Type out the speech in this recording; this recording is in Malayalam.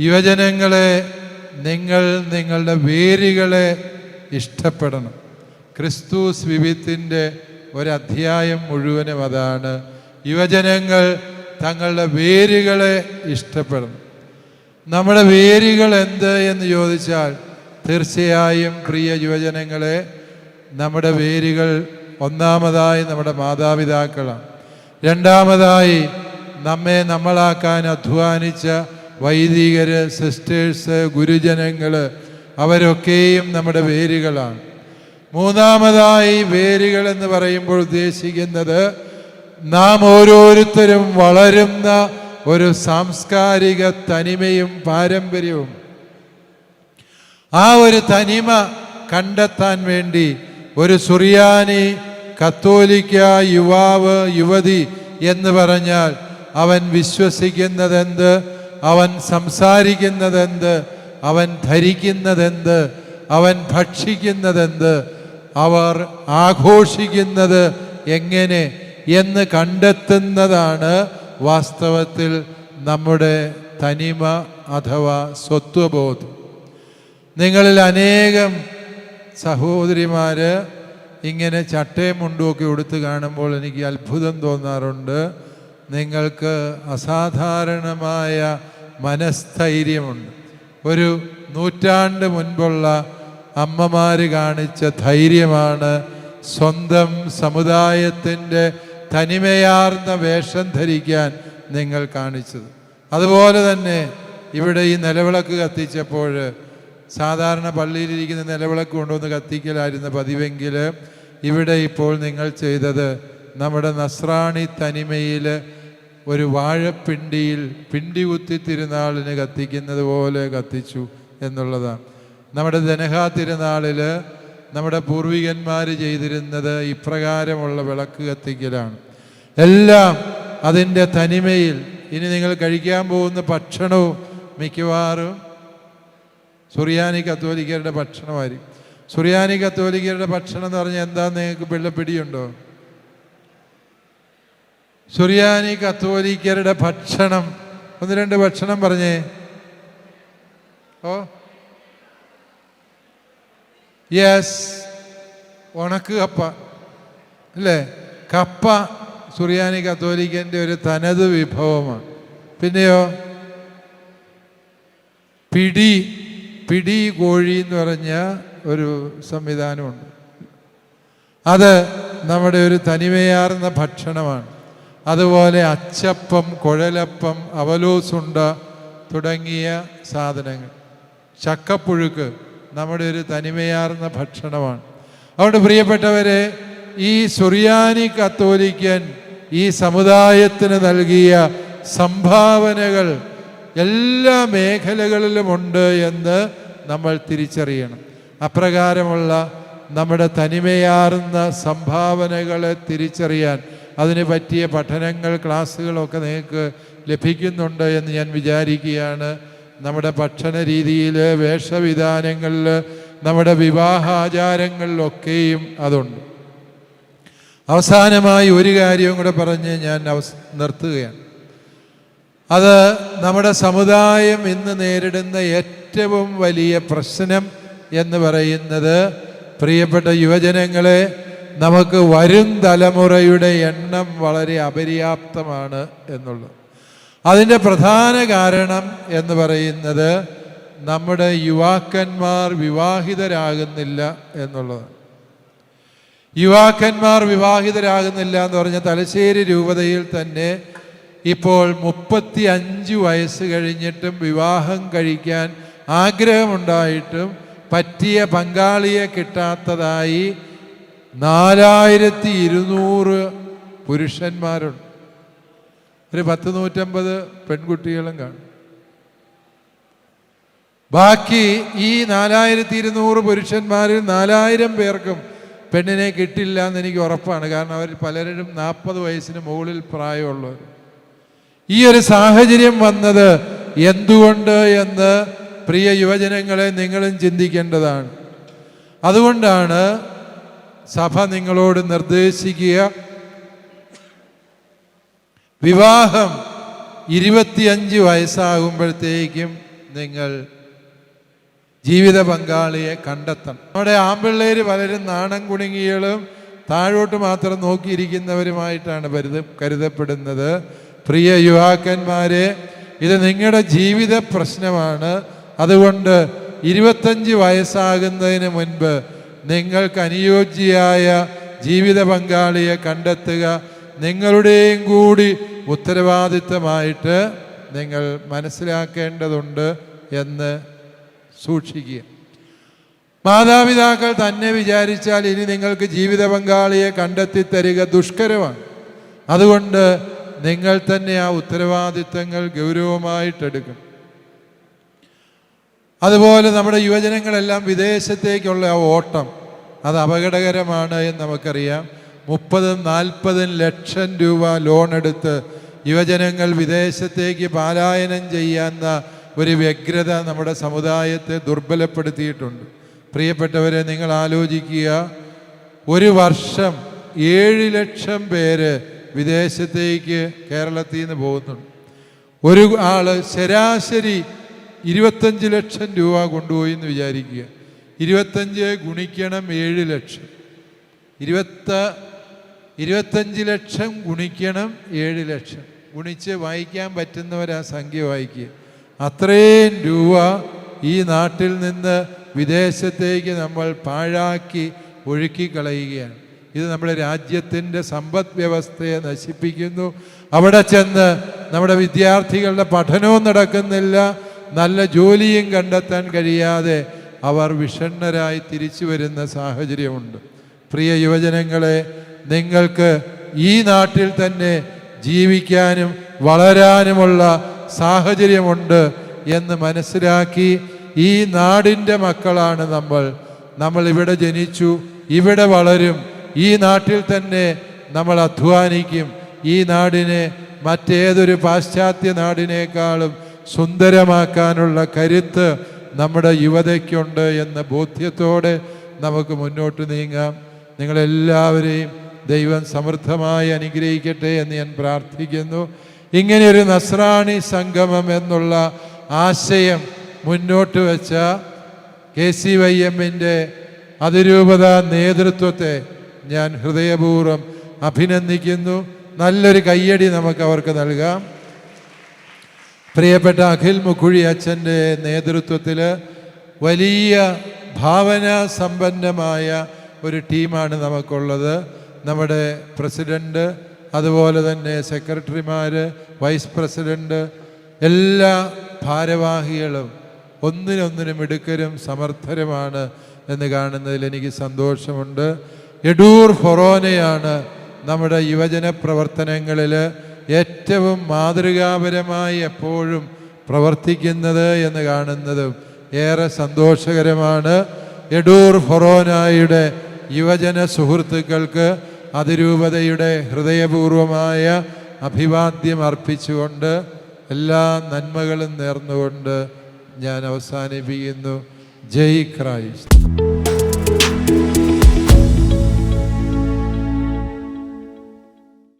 യുവജനങ്ങളെ നിങ്ങൾ നിങ്ങളുടെ വേരുകളെ ഇഷ്ടപ്പെടണം. ക്രിസ്തു സ്വിവിത്തിന്റെ ഒരധ്യായം മുഴുവനും അതാണ്. യുവജനങ്ങൾ തങ്ങളുടെ വേരുകളെ ഇഷ്ടപ്പെടണം. നമ്മുടെ വേരുകൾ എന്ത് എന്ന് ചോദിച്ചാൽ തീർച്ചയായും പ്രിയ യുവജനങ്ങളെ നമ്മുടെ വേരുകൾ ഒന്നാമതായി നമ്മുടെ മാതാപിതാക്കളാണ്. രണ്ടാമതായി നമ്മെ നമ്മളാക്കാൻ അധ്വാനിച്ച വൈദികര് സിസ്റ്റേഴ്സ് ഗുരുജനങ്ങൾ അവരൊക്കെയും നമ്മുടെ വേരുകളാണ്. മൂന്നാമതായി വേരുകൾ എന്ന് പറയുമ്പോൾ ഉദ്ദേശിക്കുന്നത് നാം ഓരോരുത്തരും വളരുന്ന ഒരു സാംസ്കാരിക തനിമയും പാരമ്പര്യവും. ആ ഒരു തനിമ കണ്ടെത്താൻ വേണ്ടി ഒരു സുറിയാനി കത്തോലിക്ക യുവാവ് യുവതി എന്ന് പറഞ്ഞാൽ അവൻ വിശ്വസിക്കുന്നതെന്ത്? അവൻ സംസാരിക്കുന്നതെന്ത്? അവൻ ധരിക്കുന്നതെന്ത്? അവൻ ഭക്ഷിക്കുന്നതെന്ത്? അവർ ആഘോഷിക്കുന്നത് എങ്ങനെ എന്ന് കണ്ടെത്തുന്നതാണ് വാസ്തവത്തിൽ നമ്മുടെ തനിമ അഥവാ സ്വത്വബോധം. നിങ്ങളിൽ അനേകം സഹോദരിമാർ ഇങ്ങനെ ചട്ടയും മുണ്ടുമൊക്കെ ഉടുത്ത് കാണുമ്പോൾ എനിക്ക് അത്ഭുതം തോന്നാറുണ്ട്. നിങ്ങൾക്ക് അസാധാരണമായ മനസ്ഥൈര്യമുണ്ട്. ഒരു നൂറ്റാണ്ട് മുൻപുള്ള അമ്മമാർ കാണിച്ച ധൈര്യമാണ് സ്വന്തം സമുദായത്തിന്റെ തനിമയാർന്ന വേഷം ധരിക്കാൻ നിങ്ങൾ കാണിച്ചത്. അതുപോലെ തന്നെ ഇവിടെ ഈ നിലവിളക്ക് കത്തിച്ചപ്പോൾ സാധാരണ പള്ളിയിലിരിക്കുന്ന നിലവിളക്ക് കൊണ്ടുവന്ന് കത്തിക്കലായിരുന്ന പതിവെങ്കിൽ ഇവിടെ ഇപ്പോൾ നിങ്ങൾ ചെയ്തത് നമ്മുടെ നസ്രാണി തനിമയിൽ ഒരു വാഴപ്പിണ്ടിയിൽ പിണ്ടി കുത്തി തിരുനാളിന് കത്തിക്കുന്നത് പോലെ കത്തിച്ചു എന്നുള്ളതാണ്. നമ്മുടെ ദനഹാ തിരുനാളിൽ നമ്മുടെ പൂർവികന്മാർ ചെയ്തിരുന്നത് ഇപ്രകാരമുള്ള വിളക്ക് കത്തിക്കലാണ്. എല്ലാം അതിന്റെ തനിമയിൽ. ഇനി നിങ്ങൾ കഴിക്കാൻ പോകുന്ന ഭക്ഷണവും മിക്കവാറും സുറിയാനി കത്തോലിക്കരുടെ ഭക്ഷണമായിരിക്കും. സുറിയാനി കത്തോലിക്കരുടെ ഭക്ഷണം എന്ന് പറഞ്ഞാൽ എന്താ നിങ്ങൾക്ക് പിള്ളപ്പിടിയുണ്ടോ സുറിയാനി കത്തോലിക്കരുടെ ഭക്ഷണം. ഒന്ന് രണ്ട് ഭക്ഷണം പറഞ്ഞേ. ഓ. യെസ് ഉണക്ക് കപ്പ. അല്ലേ? കപ്പ സുറിയാനി കത്തോലിക്കന്റെ ഒരു തനത് വിഭവമാണ്. പിന്നെയോ? പിടി. പിടി കോഴി എന്ന് പറഞ്ഞ ഒരു സംവിധാനമുണ്ട്. അത് നമ്മുടെ ഒരു തനിമയാർന്ന ഭക്ഷണമാണ്. അതുപോലെ അച്ചപ്പം കുഴലപ്പം അവലോസുണ്ട തുടങ്ങിയ സാധനങ്ങൾ. ചക്കപ്പുഴുക്ക് നമ്മുടെ ഒരു തനിമയാർന്ന ഭക്ഷണമാണ്. അതുകൊണ്ട് പ്രിയപ്പെട്ടവരെ ഈ സുറിയാനി കത്തോലിക്കൻ ഈ സമുദായത്തിന് നൽകിയ സംഭാവനകൾ എല്ലാ മേഖലകളിലുമുണ്ട് എന്ന് നമ്മൾ തിരിച്ചറിയണം. അപ്രകാരമുള്ള നമ്മുടെ തനിമയാർന്ന സംഭാവനകളെ തിരിച്ചറിയാൻ അതിന് പറ്റിയ പഠനങ്ങൾ ക്ലാസ്സുകളൊക്കെ നിങ്ങൾക്ക് ലഭിക്കുന്നുണ്ട് എന്ന് ഞാൻ വിചാരിക്കുകയാണ്. നമ്മുടെ ഭക്ഷണ രീതിയിൽ വേഷവിധാനങ്ങളിൽ നമ്മുടെ വിവാഹാചാരങ്ങളിലൊക്കെയും അതുണ്ട്. അവസാനമായി ഒരു കാര്യവും കൂടെ പറഞ്ഞ് ഞാൻ അവസ് നിർത്തുകയാണ്. അത് നമ്മുടെ സമുദായം ഇന്ന് നേരിടുന്ന ഏറ്റവും വലിയ പ്രശ്നം എന്ന് പറയുന്നത് പ്രിയപ്പെട്ട യുവജനങ്ങളെ നമുക്ക് വരും തലമുറയുടെ എണ്ണം വളരെ അപര്യാപ്തമാണ് എന്നുള്ളത്. അതിന്റെ പ്രധാന കാരണം എന്ന് പറയുന്നത് നമ്മുടെ യുവാക്കന്മാർ വിവാഹിതരാകുന്നില്ല എന്നുള്ളത്. യുവാക്കന്മാർ വിവാഹിതരാകുന്നില്ല എന്ന് പറഞ്ഞ തലശ്ശേരി രൂപതയിൽ തന്നെ ഇപ്പോൾ മുപ്പത്തി അഞ്ച് വയസ്സ് കഴിഞ്ഞിട്ടും വിവാഹം കഴിക്കാൻ ആഗ്രഹമുണ്ടായിട്ടും പറ്റിയ പങ്കാളിയെ കിട്ടാത്തതായി നാലായിരത്തി ഇരുന്നൂറ് പുരുഷന്മാരുണ്ട്. ഒരു പത്ത് നൂറ്റമ്പത് പെൺകുട്ടികളും കാണും. ബാക്കി ഈ നാലായിരത്തി ഇരുന്നൂറ് പുരുഷന്മാരിൽ നാലായിരം പേർക്കും പെണ്ണിനെ കിട്ടില്ല എന്ന് എനിക്ക് ഉറപ്പാണ്. കാരണം അവർ പലരും നാൽപ്പത് വയസ്സിന് മുകളിൽ പ്രായമുള്ളവർ. ഈ ഒരു സാഹചര്യം വന്നത് എന്തുകൊണ്ട് എന്ന് പ്രിയ യുവജനങ്ങളെ നിങ്ങളും ചിന്തിക്കേണ്ടതാണ്. അതുകൊണ്ടാണ് സഭ നിങ്ങളോട് നിർദ്ദേശിക്കുക. വിവാഹം ഇരുപത്തിയഞ്ച് വയസ്സാകുമ്പോഴത്തേക്കും നിങ്ങൾ ജീവിത പങ്കാളിയെ കണ്ടെത്തണം. നമ്മുടെ ആമ്പിള്ളേര് പലരും നാണം കുണുങ്ങികളും താഴോട്ട് മാത്രം നോക്കിയിരിക്കുന്നവരുമായിട്ടാണ് പരിത കരുതപ്പെടുന്നത്. പ്രിയ യുവാക്കന്മാരെ ഇത് നിങ്ങളുടെ ജീവിത പ്രശ്നമാണ്. അതുകൊണ്ട് ഇരുപത്തഞ്ച് വയസ്സാകുന്നതിന് മുൻപ് നിങ്ങൾക്ക് അനുയോജ്യയായ ജീവിത പങ്കാളിയെ കണ്ടെത്തുക നിങ്ങളുടെയും കൂടി ഉത്തരവാദിത്തമായിട്ട് നിങ്ങൾ മനസ്സിലാക്കേണ്ടതുണ്ട് എന്ന് സൂക്ഷിക്കുക. മാതാപിതാക്കൾ തന്നെ വിചാരിച്ചാൽ ഇനി നിങ്ങൾക്ക് ജീവിത പങ്കാളിയെ കണ്ടെത്തി തരിക ദുഷ്കരമാണ്. അതുകൊണ്ട് നിങ്ങൾ തന്നെ ആ ഉത്തരവാദിത്തങ്ങൾ ഗൗരവമായിട്ടെടുക്കും അതുപോലെ നമ്മുടെ യുവജനങ്ങളെല്ലാം വിദേശത്തേക്കുള്ള ആ ഓട്ടം അത് അപകടകരമാണ് എന്ന് നമുക്കറിയാം. മുപ്പതും നാൽപ്പതും ലക്ഷം രൂപ ലോൺ എടുത്ത് യുവജനങ്ങൾ വിദേശത്തേക്ക് പാലായനം ചെയ്യാവുന്ന ഒരു വ്യഗ്രത നമ്മുടെ സമുദായത്തെ ദുർബലപ്പെടുത്തിയിട്ടുണ്ട്. പ്രിയപ്പെട്ടവരെ നിങ്ങൾ ആലോചിക്കുക. ഒരു വർഷം ഏഴ് ലക്ഷം പേര് വിദേശത്തേക്ക് കേരളത്തിൽ നിന്ന് പോകുന്നുണ്ട്. ഒരു ആൾ ശരാശരി ഇരുപത്തഞ്ച് ലക്ഷം രൂപ കൊണ്ടുപോയി എന്ന് വിചാരിക്കുക. ഇരുപത്തഞ്ച് ഗുണിക്കണം ഏഴ് ലക്ഷം. ഇരുപത്ത ഇരുപത്തഞ്ച് ലക്ഷം ഗുണിക്കണം ഏഴ് ലക്ഷം. ഗുണിച്ച് വായിക്കാൻ പറ്റുന്നവരാ സംഖ്യ വായിക്കുക. അത്രയും രൂപ ഈ നാട്ടിൽ നിന്ന് വിദേശത്തേക്ക് നമ്മൾ പാഴാക്കി ഒഴുക്കി കളയുകയാണ്. ഇത് നമ്മുടെ രാജ്യത്തിന്റെ സമ്പദ് വ്യവസ്ഥയെ നശിപ്പിക്കുന്നു. അവിടെ ചെന്ന് നമ്മുടെ വിദ്യാർത്ഥികളുടെ പഠനവും നടക്കുന്നില്ല. നല്ല ജോലിയും കണ്ടെത്താൻ കഴിയാതെ അവർ വിഷണ്ണരായി തിരിച്ചു വരുന്ന സാഹചര്യമുണ്ട്. പ്രിയ യുവജനങ്ങളെ നിങ്ങൾക്ക് ഈ നാട്ടിൽ തന്നെ ജീവിക്കാനും വളരാനുമുള്ള സാഹചര്യമുണ്ട് എന്ന് മനസ്സിലാക്കി ഈ നാടിന്റെ മക്കളാണ് നമ്മൾ. നമ്മൾ ഇവിടെ ജനിച്ചു ഇവിടെ വളരും. ഈ നാട്ടിൽ തന്നെ നമ്മൾ അധ്വാനിക്കും. ഈ നാടിനെ മറ്റേതൊരു പാശ്ചാത്യ നാടിനേക്കാളും സുന്ദരമാക്കാനുള്ള കരുത്ത് നമ്മുടെ യുവതയ്ക്കുണ്ട് എന്ന ബോധ്യത്തോടെ നമുക്ക് മുന്നോട്ട് നീങ്ങാം. നിങ്ങളെല്ലാവരെയും ദൈവം സമൃദ്ധമായി അനുഗ്രഹിക്കട്ടെ എന്ന് ഞാൻ പ്രാർത്ഥിക്കുന്നു. ഇങ്ങനെയൊരു നസ്രാണി സംഗമം എന്നുള്ള ആശയം മുന്നോട്ട് വെച്ച കെ സി വൈ എമ്മിന്റെ അതിരൂപത നേതൃത്വത്തെ ഞാൻ ഹൃദയപൂർവം അഭിനന്ദിക്കുന്നു. നല്ലൊരു കയ്യടി നമുക്ക് അവർക്ക് നൽകാം. പ്രിയപ്പെട്ട അഖിൽ മുക്കുഴി അച്ഛന്റെ നേതൃത്വത്തിൽ വലിയ ഭാവന സമ്പന്നമായ ഒരു ടീമാണ് നമുക്കുള്ളത്. നമ്മുടെ പ്രസിഡന്റ് അതുപോലെ തന്നെ സെക്രട്ടറിമാർ വൈസ് പ്രസിഡന്റ് എല്ലാ ഭാരവാഹികളും ഒന്നിനൊന്നിനും മിടുക്കരും സമർത്ഥരുമാണ് എന്ന് കാണുന്നതിൽ എനിക്ക് സന്തോഷമുണ്ട്. എഡൂർ ഫൊറോനയാണ് നമ്മുടെ യുവജന പ്രവർത്തനങ്ങളിൽ ഏറ്റവും മാതൃകാപരമായി എപ്പോഴും പ്രവർത്തിക്കുന്നത് എന്ന് കാണുന്നതും ഏറെ സന്തോഷകരമാണ്. എഡൂർ ഫൊറോനായുടെ യുവജന സുഹൃത്തുക്കൾക്ക് അതിരൂപതയുടെ ഹൃദയപൂർവമായ അഭിവാദ്യം അർപ്പിച്ചുകൊണ്ട് എല്ലാ നന്മകളും നേർന്നുകൊണ്ട് ഞാൻ അവസാനിപ്പിക്കുന്നു. ജയ് ക്രൈസ്റ്റ്.